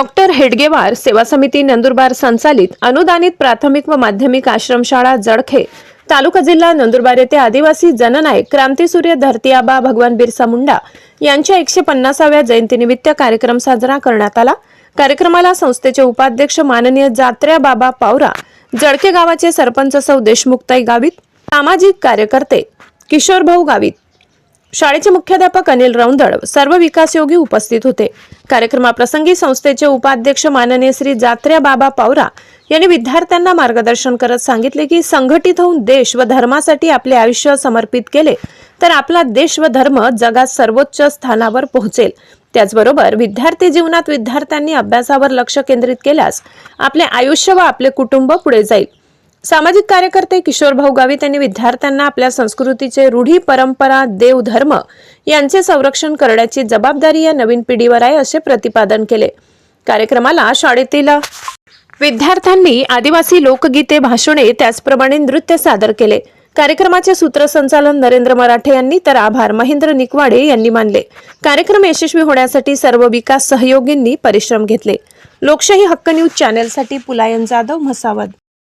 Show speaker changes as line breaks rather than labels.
Doctor Hedgewar सेवा समिती नंदुरबार संचालित अनुदानित प्राथमिक व माध्यमिक आश्रमशाळा जडखे तालुका जिल्हा नंदुरबार येथे आदिवासी जननायक क्रांतीसूर्य धरतीआबा भगवान बिरसा मुंडा यांच्या एकशे पन्नासाव्या जयंतीनिमित्त कार्यक्रम साजरा करण्यात आला. कार्यक्रमाला संस्थेचे उपाध्यक्ष माननीय जात्र्या बाबा पावरा जडके गावाचे सरपंच सौ देशमुखताई गावित सामाजिक कार्यकर्ते किशोरभाऊ गावित शाळेचे मुख्याध्यापक अनिल रौंदळ सर्व विकासयोगी उपस्थित होते. कार्यक्रमाप्रसंगी संस्थेचे उपाध्यक्ष माननीय श्री जात्र्या बाबा पावरा यांनी विद्यार्थ्यांना मार्गदर्शन करत सांगितले की संघटित होऊन देश व धर्मासाठी आपले आयुष्य समर्पित केले तर आपला देश व धर्म जगात सर्वोच्च स्थानावर पोहोचेल. त्याचबरोबर विद्यार्थी जीवनात विद्यार्थ्यांनी अभ्यासावर लक्ष केंद्रित केल्यास आपले आयुष्य व आपले कुटुंब पुढे जाईल. सामाजिक कार्यकर्ते किशोर भाऊ गावित यांनी विद्यार्थ्यांना आपल्या संस्कृतीचे रूढी परंपरा देव धर्म यांचे संरक्षण करण्याची जबाबदारी या नवीन पिढीवर आहे असे प्रतिपादन केले. कार्यक्रमाला शाळेतील विद्यार्थ्यांनी आदिवासी लोकगीते भाषणे त्याचप्रमाणे नृत्य सादर केले. कार्यक्रमाचे सूत्रसंचालन नरेंद्र मराठे यांनी तर आभार. महेंद्र निकवाडे यांनी मानले. कार्यक्रम यशस्वी होण्यासाठी सर्व विकास सहयोगींनी परिश्रम घेतले. लोकशाही हक्क न्यूज चॅनेलसाठी पुलायन जाधव म्हसावद.